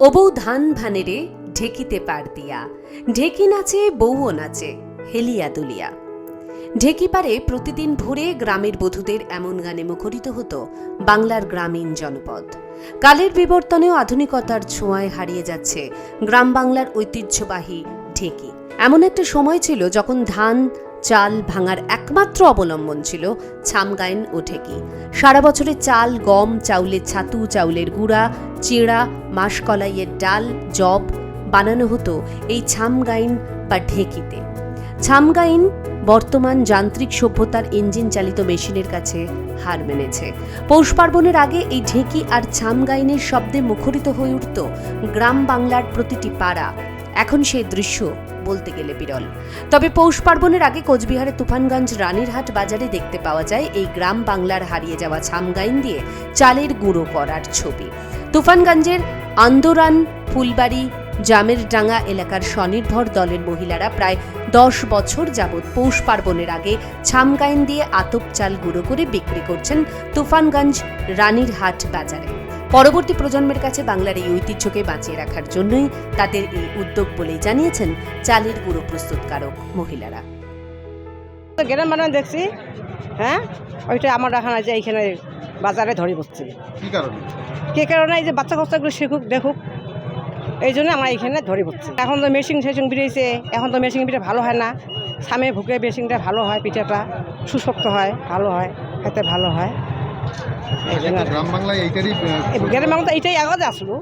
ওবৌ ধান ভানেরে ঢেকিতে পার দিয়া। ঢেকি নাচে, বউও নাচে, হেলিয়া দুলিয়া। ঢেকি পারে প্রতিদিন ভোরে গ্রামের বধূদের এমন গানে মুখরিত হতো বাংলার গ্রামীণ জনপদ। কালের বিবর্তনেও আধুনিকতার ছোঁয়ায় হারিয়ে যাচ্ছে গ্রাম বাংলার ঐতিহ্যবাহী ঢেকি। এমন একটা সময় ছিল যখন ধান চাল ভাঙার একমাত্র অবলম্বন ছিল ছামগাইন ও ঢেকি। সারা বছরে চাল, গম চাউলের ছাতু, চাউলের গুঁড়া, চিড়া, মাসকলাইয়ের ডাল জব বানানো হতো এই ছামগাইন বা ঢেকিতে। ছামগাইন বর্তমান যান্ত্রিক সভ্যতার ইঞ্জিন চালিত মেশিনের কাছে হার মেনেছে। পৌষ পার্বণের আগে এই ঢেকি আর ছামগাইনের শব্দে মুখরিত হয়ে উঠত গ্রাম বাংলার প্রতিটি পাড়া। এখন সেই দৃশ্য বলতে গেলে বিরল। তবে পৌষ পার্বণের আগে কোচবিহারের তুফানগঞ্জ রানীরহাট বাজারে দেখতে পাওয়া যায়, এই গ্রাম বাংলার হারিয়ে যাওয়া ছামগাইন দিয়ে চালের গুঁড়ো করার ছবি। তুফানগঞ্জের আন্দোরান, ফুলবাড়ি জামের ডাঙ্গা এলাকার স্বনির্ভর দলের মহিলারা প্রায় দশ বছর যাবৎ পৌষ পার্বণের আগে ছামগাইন দিয়ে আতপ চাল গুঁড়ো করে বিক্রি করছেন তুফানগঞ্জ রানীরহাট বাজারে। পরবর্তী প্রজন্মের কাছে বাংলার এই ঐতিহ্যকে বাঁচিয়ে রাখার জন্যই তাদের এই উদ্যোগ বলেই জানিয়েছেন চালের গুঁড়ো প্রস্তুতকারক মহিলারা। তো গ্রাম বানান দেখছি হ্যাঁ? ওইটা আমার রাখা যে এইখানে বাজারে ধরে বসছে। কি কারণে? কে কারণে? এই যে বাচ্চা কাচ্চাগুলো শিখুক দেখুক। এই জন্য আমার এইখানে ধরে বসছে। এখন তো মেশিন টেশিন বেরিয়েছে এখন তো মেশিন পিঠে ভালো হয় না। সামনে ভুকে মেশিনটা ভালো হয় পিঠাটা সুশক্ত হয় ভালো হয় খেতে ভালো হয়। গ্রাম বাংলায় এইটারই আহ, এই গ্রাম বাংলা তো এইটাই আগে আসলো।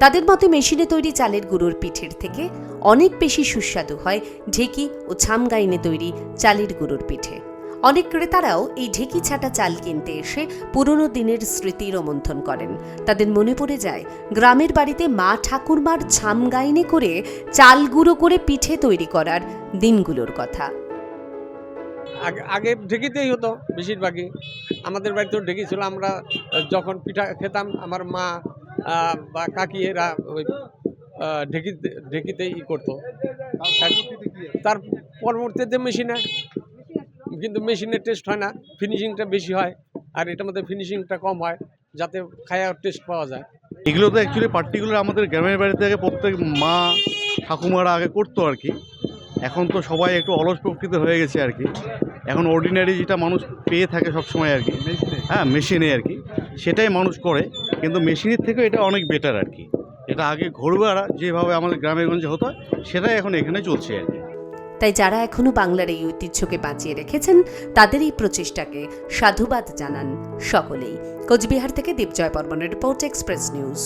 তাদের মতে মেশিনে তৈরি চালের গুঁড়োর পিঠের থেকে অনেক বেশি সুস্বাদু হয় ঢেকি ও ছামগাইনে তৈরি চালের গুঁড়োর পিঠে। অনেক ক্রেতারাও এই ঢেকি ছাটা চাল কিনতে এসে পুরনো দিনের স্মৃতি রোমন্থন করেন। তাদের মনে পড়ে যায় গ্রামের বাড়িতে মা ঠাকুরমার ছামগাইনে করে চাল গুঁড়ো করে পিঠে তৈরি করার দিনগুলোর কথা। আগে আগে ঢেকিতেই হতো বেশিরভাগই। আমাদের বাড়িতেও ঢেকি ছিল আমরা যখন পিঠা খেতাম, আমার মা বা কাকি এরা ওই ঢেকিতে, ঢেকিতেই ই করতো? তার পরবর্তীতে মেশিনে, কিন্তু মেশিনের টেস্ট হয় না, ফিনিশিংটা বেশি হয়, আর এটার মধ্যে ফিনিশিংটা কম হয়, যাতে খায়ার টেস্ট পাওয়া যায়। এগুলো তো অ্যাকচুয়ালি পার্টিকুলার আমাদের গ্রামের বাড়িতে আগে প্রত্যেক মা, ঠাকুমারা আগে করতো আর কি। এখন তো সবাই একটু অলস প্রকৃত হয়ে গেছে আর কি। এখন অর্ডিনারি যেটা মানুষ পেয়ে থাকে সব সময় আর কি। হ্যাঁ মেশিনে আর কি। সেটাই মানুষ করে কিন্তু মেশিনের থেকে এটা অনেক বেটার আর কি। এটা আগে ঘরোয়া যেভাবে আমাদের গ্রামে গঞ্জে হতো সেটাই এখন এখানে চলছে আর কি। তাই যারা এখনও বাংলার এই ঐতিহ্যকে বাঁচিয়ে রেখেছেন তাদের এই প্রচেষ্টাকে সাধুবাদ জানান সকলেই। কোচবিহার থেকে দীপজয় বর্মনের রিপোর্ট এক্সপ্রেস নিউজ।